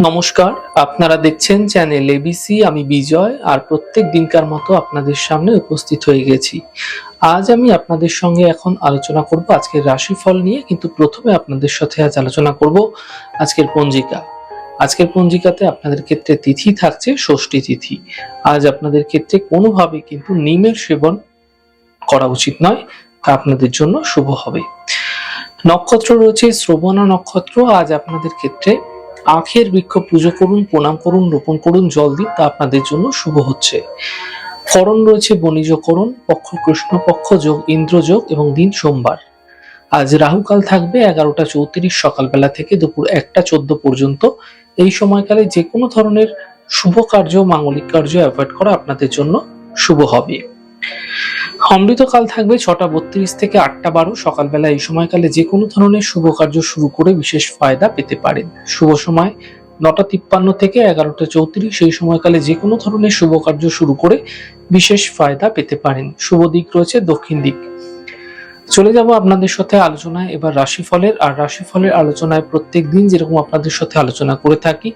নমস্কার, আপনারা দেখছেন চ্যানেল এবিসি আমি বিজয়, আর প্রত্যেক দিনকার মতো আপনাদের সামনে উপস্থিত হয়ে গেছি। আজ আমি আপনাদের সঙ্গে এখন আলোচনা করব আজকের রাশিফল নিয়ে, কিন্তু প্রথমে আপনাদের সাথে আজ আলোচনা করব আজকের পঞ্জিকা। আজকের পঞ্জিকাতে আপনাদের ক্ষেত্রে তিথি থাকছে, ষষ্ঠী তিথি। আজ আপনাদের ক্ষেত্রে কোনোভাবে কিন্তু নিমের সেবন করা উচিত নয়, তা আপনাদের জন্য শুভ হবে। নক্ষত্র রয়েছে, শ্রবণা নক্ষত্র, আজ আপনাদের ক্ষেত্রে আখের বৃক্ষ পুজো করুন, প্রণাম করুন, রোপণ করুন, জল দিন, তা আপনাদের জন্য শুভ হচ্ছে। করণ রয়েছে বণিজ করণ, পক্ষ কৃষ্ণ পক্ষ, যোগ ইন্দ্র যোগ এবং দিন সোমবার। আজ রাহুকাল থাকবে এগারোটা চৌত্রিশ সকালবেলা থেকে দুপুর একটা চোদ্দ পর্যন্ত। এই সময়কালে যে কোনো ধরনের শুভ কার্য, মাঙ্গলিক কার্য অ্যাভয়েড করা আপনাদের জন্য শুভ হবে। অমৃতকাল থাকবে ছটা বত্রিশ থেকে আটটা বারো সকালবেলা। এই সময়কালে যে কোনো ধরনের শুভ কার্য শুরু করে বিশেষ ফায়দা পেতে পারেন। শুভ সময় নটা তিপ্পান্ন থেকে এগারোটা চৌত্রিশ। এই সময়কালে যে কোনো ধরনের শুভ কার্য শুরু করে বিশেষ ফায়দা পেতে পারেন। শুভ দিক রয়েছে দক্ষিণ দিক। চলে যাব আপনাদের সাথে আলোচনায়। এবার রাশিফলের, আর রাশিফলের আলোচনায় প্রত্যেক দিন যেরকম আপনাদের সাথে আলোচনা করে থাকি,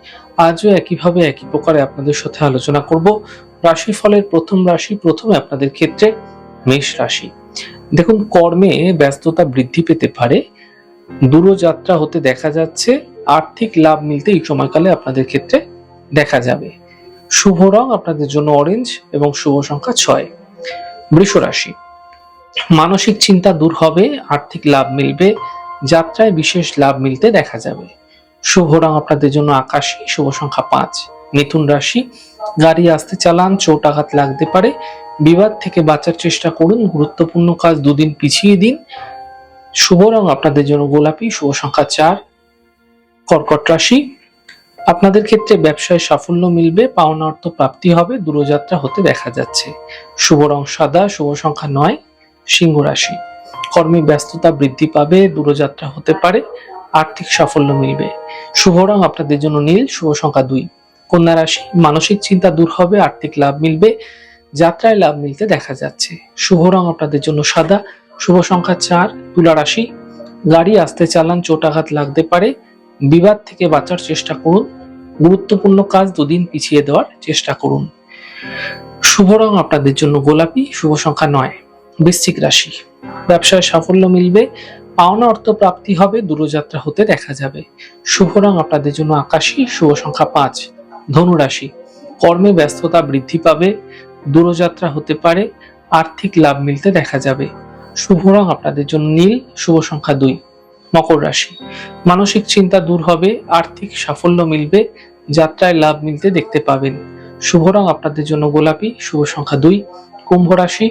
আজও একইভাবে একই প্রকারে আপনাদের সাথে আলোচনা করব। রাশিফলের প্রথম রাশি, প্রথমে আপনাদের ক্ষেত্রে মেষ রাশি। দেখুন, কর্মে ব্যস্ততা বৃদ্ধি পেতে পারে। দূরযাত্রা হতে দেখা যাচ্ছে। আর্থিক লাভ মিলতে এই সময়কালে আপনাদের ক্ষেত্রে দেখা যাবে। শুভ রং আপনাদের জন্য অরেঞ্জ এবং শুভ সংখ্যা ছয়। বৃষ রাশি। মানসিক চিন্তা দূর হবে, আর্থিক লাভ মিলবে, যাত্রায় বিশেষ লাভ মিলতে দেখা যাবে। শুভ রং আপনাদের জন্য আকাশী, শুভ সংখ্যা পাঁচ। মিথুন রাশি। গাড়ি আসতে চালান চোট আঘাত লাগতে পারে। বিবাদ থেকে বাঁচার চেষ্টা করুন, গুরুত্বপূর্ণ কাজ দুদিন পিছিয়ে দিন। শুভ রং আপনাদের জন্য গোলাপি, শুভ সংখ্যা চার। কর্কট রাশি। আপনাদের ক্ষেত্রে ব্যবসায় সাফল্য মিলবে, পাওনা অর্থ প্রাপ্তি হবে, দূরযাত্রা হতে দেখা যাচ্ছে। শুভ রং সাদা, শুভ সংখ্যা নয়, সিংহ রাশি। কর্মী ব্যস্ততা বৃদ্ধি পাবে, দূরযাত্রা হতে পারে, আর্থিক সাফল্য মিলবে। শুভ রং আপনাদের জন্য নীল, শুভ সংখ্যা দুই। কন্যা রাশি মানসিক চিন্তা দূর হবে, আর্থিক লাভ মিলবে, যাত্রায় লাভ মিলতে দেখা যাচ্ছে। শুভ রং আপনাদের জন্য সাদা, শুভ সংখ্যা চার, তুলা রাশি। গাড়ি আসতে চালান চোটাঘাত লাগতে পারে। বিবাদ থেকে বাঁচার চেষ্টা করুন। গুরুত্বপূর্ণ কাজ দুদিন পিছিয়ে দেওয়ার চেষ্টা করুন। শুভ রং আপনাদের জন্য গোলাপি, শুভ সংখ্যা নয়, বৃশ্চিক রাশি। ব্যবসায় সাফল্য মিলবে, পাওনা অর্থ প্রাপ্তি হবে, দূরযাত্রা হতে দেখা যাবে। শুভ রং আপনাদের জন্য আকাশী, শুভ সংখ্যা পাঁচ ধনু রাশি কর্মে ব্যস্ততা বৃদ্ধি পাবে, দূরযাত্রা হতে পারে, আর্থিক লাভ মিলতে দেখা যাবে। শুভ রং আপনাদের জন্য নীল, শুভ সংখ্যা দুই। মকর রাশি। মানসিক চিন্তা দূর হবে, আর্থিক সাফল্য মিলবে, যাত্রায় লাভ মিলতে দেখতে পাবেন। শুভ রং আপনাদের জন্য গোলাপি, শুভ সংখ্যা দুই। কুম্ভ রাশি।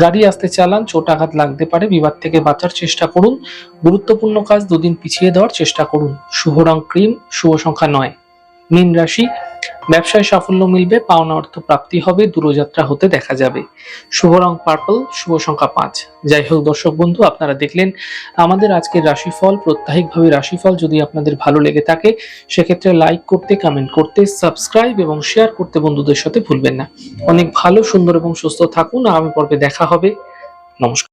গাড়ি আসতে চালান, চোট আঘাত লাগতে পারে, বিবাদ থেকে বাঁচার চেষ্টা করুন। গুরুত্বপূর্ণ কাজ দুদিন পিছিয়ে দেওয়ার চেষ্টা করুন। শুভ রং ক্রিম, শুভ সংখ্যা নয়। মীন রাশি, ব্যবসায় সাফল্য মিলবে, পাওনা অর্থ প্রাপ্তি হবে, দূরযাত্রা হতে দেখা যাবে। শুভ রং পার্পল, শুভ সংখ্যা পাঁচ। যাই হোক দর্শক বন্ধু, আপনারা দেখলেন আমাদের আজকের রাশিফল। প্রত্যাহিকভাবে রাশিফল যদি আপনাদের ভালো লেগে থাকে, সেক্ষেত্রে লাইক করতে কমেন্ট করতে, সাবস্ক্রাইব এবং শেয়ার করতে বন্ধুদের সাথে ভুলবেন না। অনেক ভালো, সুন্দর এবং সুস্থ থাকুন। আগামী পর্বে দেখা হবে। নমস্কার।